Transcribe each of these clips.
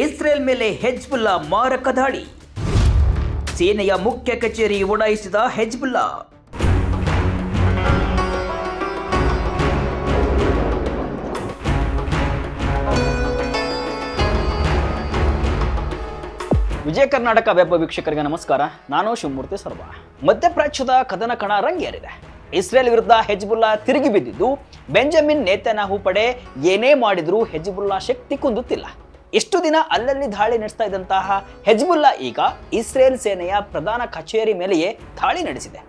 Israel ಮೇಲೆ Hezbollah ಮಾರಕ ದಾಳಿ. ಸೇನೆಯ ಮುಖ್ಯ ಕಚೇರಿ ಉಡಾಯಿಸಿದ ಹೆಜ್ಬುಲ್ಲಾ. ವಿಜಯ ಕರ್ನಾಟಕ ವೆಬ್ ವೀಕ್ಷಕರಿಗೆ ನಮಸ್ಕಾರ. ನಾನು ಶಿವಮೂರ್ತಿ ಸರ್ವ. ಮಧ್ಯಪ್ರಾಚ್ಯದ ಕದನ ಕಣ ರಂಗೇರಿದೆ. ಇಸ್ರೇಲ್ ವಿರುದ್ಧ ಹೆಜ್ಬುಲ್ಲಾ ತಿರುಗಿ ಬಿದ್ದಿದ್ದು, ಬೆಂಜಮಿನ್ ನೇತನಾಹು ಪಡೆ ಏನೇ ಮಾಡಿದರೂ ಹೆಜ್ಬುಲ್ಲಾ ಶಕ್ತಿ ಕುಂದುತ್ತಿಲ್ಲ. ಎಷ್ಟು ದಿನ ಅಲ್ಲಲ್ಲಿ ದಾಳಿ ನಡೆಸ್ತಾ ಇದ್ದಂತಹ ಹೆಜ್ಬುಲ್ಲಾ ಈಗ ಇಸ್ರೇಲ್ ಸೇನೆಯ ಪ್ರಧಾನ ಕಚೇರಿ ಮೇಲೆಯೇ ದಾಳಿ ನಡೆಸಿದೆ.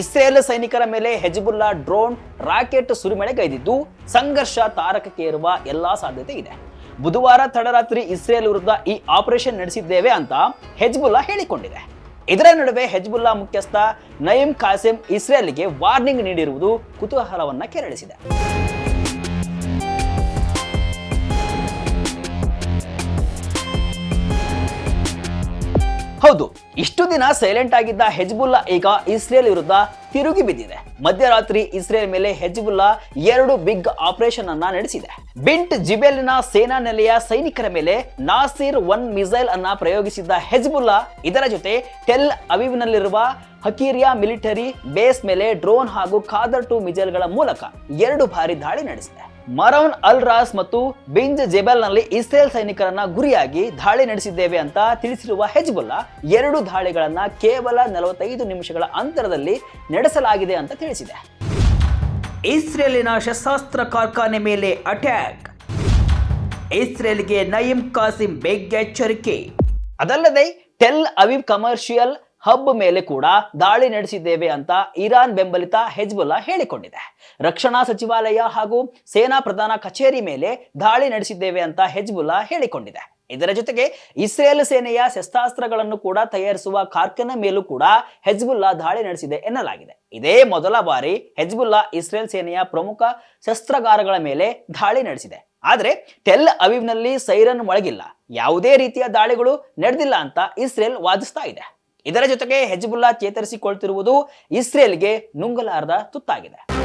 ಇಸ್ರೇಲ್ ಸೈನಿಕರ ಮೇಲೆ ಹೆಜ್ಬುಲ್ಲಾ ಡ್ರೋನ್ ರಾಕೆಟ್ ಸುರಿಮಳೆಗೈದಿದ್ದು ಸಂಘರ್ಷ ತಾರಕಕ್ಕೆ ಇರುವ ಎಲ್ಲಾ ಸಾಧ್ಯತೆ ಇದೆ. ಬುಧವಾರ ತಡರಾತ್ರಿ ಇಸ್ರೇಲ್ ವಿರುದ್ಧ ಈ ಆಪರೇಷನ್ ನಡೆಸಿದ್ದೇವೆ ಅಂತ ಹೆಜ್ಬುಲ್ಲಾ ಹೇಳಿಕೊಂಡಿದೆ. ಇದರ ನಡುವೆ ಹೆಜ್ಬುಲ್ಲಾ ಮುಖ್ಯಸ್ಥ ನಯೀಂ ಕಾಸಿಂ ಇಸ್ರೇಲ್ಗೆ ವಾರ್ನಿಂಗ್ ನೀಡಿರುವುದು ಕುತೂಹಲವನ್ನ ಕೆರಳಿಸಿದೆ. ಹೌದು ಇಷ್ಟು ದಿನ ಸೈಲೆಂಟ್ ಆಗಿದ್ದ ಹೆಜ್ಬುಲ್ಲಾ ಈಗ ಇಸ್ರೇಲ್ ವಿರುದ್ಧ ತಿರುಗಿ ಬಿದ್ದಿದೆ. ಮಧ್ಯರಾತ್ರಿ ಇಸ್ರೇಲ್ ಮೇಲೆ ಹೆಜ್ಬುಲ್ಲಾ ಎರಡು ಬಿಗ್ ಆಪರೇಷನ್ ಅನ್ನ ನಡೆಸಿದೆ. ಬಿಂಟ್ ಜಿಬೆಲ್ನ ಸೇನಾ ನೆಲೆಯ ಸೈನಿಕರ ಮೇಲೆ ನಾಸಿರ್ ಒನ್ ಮಿಸೈಲ್ ಅನ್ನ ಪ್ರಯೋಗಿಸಿದ್ದ ಹೆಜ್ಬುಲ್ಲಾ ಇದರ ಜೊತೆ ಟೆಲ್ ಅವಿವ್ನಲ್ಲಿರುವ ಹಕೀರಿಯಾ ಮಿಲಿಟರಿ ಬೇಸ್ ಮೇಲೆ ಡ್ರೋನ್ ಹಾಗೂ ಖಾದರ್ ಟು ಮಿಸೈಲ್ಗಳ ಮೂಲಕ ಎರಡು ಬಾರಿ ದಾಳಿ ನಡೆಸಿದೆ. ಮರೌನ್ ಅಲ್ ರಾಸ್ ಮತ್ತು ಬಿಂಜ್ ಜೆಬೆಲ್ನಲ್ಲಿ ಇಸ್ರೇಲ್ ಸೈನಿಕರನ್ನ ಗುರಿಯಾಗಿ ದಾಳಿ ನಡೆಸಿದ್ದೇವೆ ಅಂತ ತಿಳಿಸಿರುವ ಹೆಜ್ಬುಲ್ಲಾ ಎರಡು ದಾಳಿಗಳನ್ನ ಕೇವಲ ನಲವತ್ತೈದು ನಿಮಿಷಗಳ ಅಂತರದಲ್ಲಿ ನಡೆಸಲಾಗಿದೆ ಅಂತ ತಿಳಿಸಿದೆ. ಇಸ್ರೇಲಿನ ಶಸ್ತ್ರಾಸ್ತ್ರ ಕಾರ್ಖಾನೆ ಮೇಲೆ ಅಟ್ಯಾಕ್. ಇಸ್ರೇಲ್ಗೆ ನಯೀಂ ಕಾಸಿಂ ಬೆಗ್ ಎಚ್ಚರಿಕೆ ಅದಲ್ಲದೆ ಟೆಲ್ ಅವಿವ್ ಕಮರ್ಷಿಯಲ್ ಹಬ್ ಮೇಲೆ ಕೂಡ ದಾಳಿ ನಡೆಸಿದ್ದೇವೆ ಅಂತ ಇರಾನ್ ಬೆಂಬಲಿತ ಹೆಜ್ಬುಲ್ಲಾ ಹೇಳಿಕೊಂಡಿದೆ. ರಕ್ಷಣಾ ಸಚಿವಾಲಯ ಹಾಗೂ ಸೇನಾ ಪ್ರಧಾನ ಕಚೇರಿ ಮೇಲೆ ದಾಳಿ ನಡೆಸಿದ್ದೇವೆ ಅಂತ ಹೆಜ್ಬುಲ್ಲಾ ಹೇಳಿಕೊಂಡಿದೆ. ಇದರ ಜೊತೆಗೆ ಇಸ್ರೇಲ್ ಸೇನೆಯ ಶಸ್ತ್ರಾಸ್ತ್ರಗಳನ್ನು ಕೂಡ ತಯಾರಿಸುವ ಕಾರ್ಖಾನೆ ಮೇಲೂ ಕೂಡ ಹೆಜ್ಬುಲ್ಲಾ ದಾಳಿ ನಡೆಸಿದೆ ಎನ್ನಲಾಗಿದೆ. ಇದೇ ಮೊದಲ ಬಾರಿ ಹೆಜ್ಬುಲ್ಲಾ ಇಸ್ರೇಲ್ ಸೇನೆಯ ಪ್ರಮುಖ ಶಸ್ತ್ರಾಗಾರಗಳ ಮೇಲೆ ದಾಳಿ ನಡೆಸಿದೆ. ಆದರೆ ಟೆಲ್ ಅವಿವ್ನಲ್ಲಿ ಸೈರನ್ ಮೊಳಗಿಲ್ಲ. ಯಾವುದೇ ರೀತಿಯ ದಾಳಿಗಳು ನಡೆದಿಲ್ಲ ಅಂತ ಇಸ್ರೇಲ್ ವಾದಿಸ್ತಾ ಇದೆ. ಇದರ ಜೊತೆಗೆ ಹೆಜ್ಬುಲ್ಲಾ ಚೇತರಿಸಿಕೊಳ್ತಿರುವುದು ಇಸ್ರೇಲ್ಗೆ ನುಂಗಲಾರದ ತುತ್ತಾಗಿದೆ.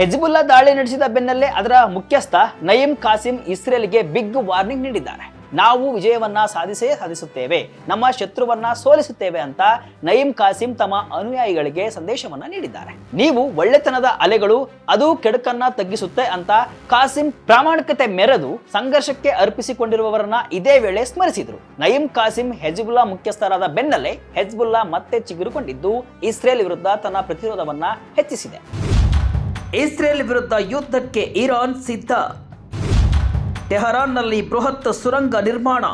ಹೆಜ್ಬುಲ್ಲಾ ದಾಳಿ ನಡೆಸಿದ ಬೆನ್ನಲ್ಲೇ ಅದರ ಮುಖ್ಯಸ್ಥ ನಯೀಂ ಕಾಸಿಂ ಇಸ್ರೇಲ್ಗೆ ಬಿಗ್ ವಾರ್ನಿಂಗ್ ನೀಡಿದ್ದಾರೆ. ನಾವು ವಿಜಯವನ್ನ ಸಾಧಿಸೇ ಸಾಧಿಸುತ್ತೇವೆ, ನಮ್ಮ ಶತ್ರುವನ್ನ ಸೋಲಿಸುತ್ತೇವೆ ಅಂತ ನಯೀಂ ಕಾಸಿಂ ತಮ್ಮ ಅನುಯಾಯಿಗಳಿಗೆ ಸಂದೇಶವನ್ನ ನೀಡಿದ್ದಾರೆ. ನೀವು ಒಳ್ಳೆತನದ ಅಲೆಗಳು, ಅದು ಕೆಡುಕನ್ನ ತಗ್ಗಿಸುತ್ತೆ ಅಂತ ಕಾಸಿಂ ಪ್ರಾಮಾಣಿಕತೆ ಮೆರೆದು ಸಂಘರ್ಷಕ್ಕೆ ಅರ್ಪಿಸಿಕೊಂಡಿರುವವರನ್ನ ಇದೇ ವೇಳೆ ಸ್ಮರಿಸಿದರು. ನಯೀಂ ಕಾಸಿಂ ಹೆಜ್ಬುಲ್ಲಾ ಮುಖ್ಯಸ್ಥರಾದ ಬೆನ್ನಲ್ಲೇ ಹೆಜ್ಬುಲ್ಲಾ ಮತ್ತೆ ಚಿಗುರುಕೊಂಡಿದ್ದು ಇಸ್ರೇಲ್ ವಿರುದ್ಧ ತನ್ನ ಪ್ರತಿರೋಧವನ್ನ ಹೆಚ್ಚಿಸಿದೆ. ಇಸ್ರೇಲ್ ವಿರುದ್ಧ ಯುದ್ಧಕ್ಕೆ ಇರಾನ್ ಸಿದ್ಧ. ಟೆಹರಾನ್ನಲ್ಲಿ ಬೃಹತ್ ಸುರಂಗ ನಿರ್ಮಾಣ.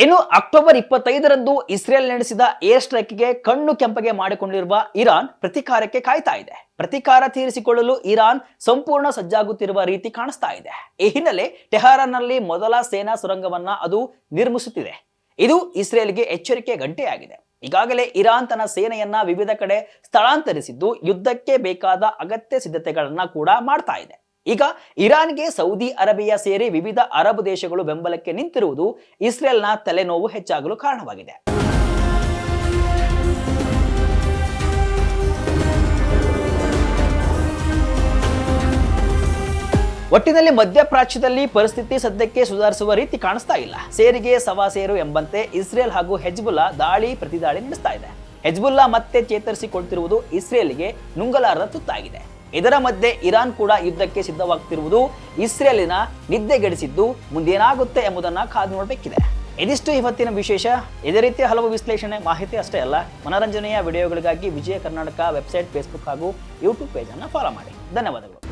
ಇನ್ನು ಅಕ್ಟೋಬರ್ ಇಪ್ಪತ್ತೈದರಂದು ಇಸ್ರೇಲ್ ನಡೆಸಿದ ಏರ್ ಸ್ಟ್ರೈಕ್ಗೆ ಕಣ್ಣು ಕೆಂಪಗೆ ಮಾಡಿಕೊಂಡಿರುವ ಇರಾನ್ ಪ್ರತಿಕಾರಕ್ಕೆ ಕಾಯ್ತಾ ಇದೆ. ಪ್ರತಿಕಾರ ತೀರಿಸಿಕೊಳ್ಳಲು ಇರಾನ್ ಸಂಪೂರ್ಣ ಸಜ್ಜಾಗುತ್ತಿರುವ ರೀತಿ ಕಾಣಿಸ್ತಾ ಇದೆ. ಈ ಹಿನ್ನೆಲೆ ಟೆಹರಾನ್ನಲ್ಲಿ ಮೊದಲ ಸೇನಾ ಸುರಂಗವನ್ನ ಅದು ನಿರ್ಮಿಸುತ್ತಿದೆ. ಇದು ಇಸ್ರೇಲ್ಗೆ ಎಚ್ಚರಿಕೆ ಗಂಟೆಯಾಗಿದೆ. ಈಗಾಗಲೇ ಇರಾನ್ ತನ್ನ ಸೇನೆಯನ್ನ ವಿವಿಧ ಕಡೆ ಸ್ಥಳಾಂತರಿಸಿದ್ದು ಯುದ್ಧಕ್ಕೆ ಬೇಕಾದ ಅಗತ್ಯ ಸಿದ್ಧತೆಗಳನ್ನ ಕೂಡ ಮಾಡ್ತಾ ಇದೆ. ಈಗ ಇರಾನ್ಗೆ ಸೌದಿ ಅರೇಬಿಯಾ ಸೇರಿ ವಿವಿಧ ಅರಬ್ ದೇಶಗಳು ಬೆಂಬಲಕ್ಕೆ ನಿಂತಿರುವುದು ಇಸ್ರೇಲ್ನ ತಲೆನೋವು ಹೆಚ್ಚಾಗಲು ಕಾರಣವಾಗಿದೆ. ಒಟ್ಟಿನಲ್ಲಿ ಮಧ್ಯಪ್ರಾಚ್ಯದಲ್ಲಿ ಪರಿಸ್ಥಿತಿ ಸದ್ಯಕ್ಕೆ ಸುಧಾರಿಸುವ ರೀತಿ ಕಾಣಿಸ್ತಾ ಇಲ್ಲ. ಸೇರಿಗೆ, ಸವಾ ಸೇರು ಎಂಬಂತೆ ಇಸ್ರೇಲ್ ಹಾಗೂ ಹೆಜ್ಬುಲ್ಲಾ ದಾಳಿ, ಪ್ರತಿದಾಳಿ ನಡೆಸ್ತಾ ಇದೆ. ಹೆಜ್ಬುಲ್ಲಾ ಮತ್ತೆ ಚೇತರಿಸಿಕೊಳ್ತಿರುವುದು ಇಸ್ರೇಲ್ಗೆ ನುಂಗಲಾರದ ತುತ್ತಾಗಿದೆ. ಇದರ ಮಧ್ಯೆ ಇರಾನ್ ಕೂಡ ಯುದ್ಧಕ್ಕೆ ಸಿದ್ಧವಾಗ್ತಿರುವುದು ಇಸ್ರೇಲಿನ ನಿದ್ದೆಗೆಡಿಸಿದ್ದು ಮುಂದೇನಾಗುತ್ತೆ ಎಂಬುದನ್ನ ಕಾದು ನೋಡಬೇಕಿದೆ. ಇದಿಷ್ಟು ಇವತ್ತಿನ ವಿಶೇಷ. ಇದೇ ರೀತಿಯ ಹಲವು ವಿಶ್ಲೇಷಣೆ, ಮಾಹಿತಿ ಅಷ್ಟೇ ಅಲ್ಲ. ಮನರಂಜನೆಯ ವಿಡಿಯೋಗಳಿಗಾಗಿ ವಿಜಯ ಕರ್ನಾಟಕ ವೆಬ್ಸೈಟ್, ಫೇಸ್ಬುಕ್ ಹಾಗೂ ಯೂಟ್ಯೂಬ್ ಪೇಜನ್ನು ಫಾಲೋ ಮಾಡಿ. ಧನ್ಯವಾದಗಳು.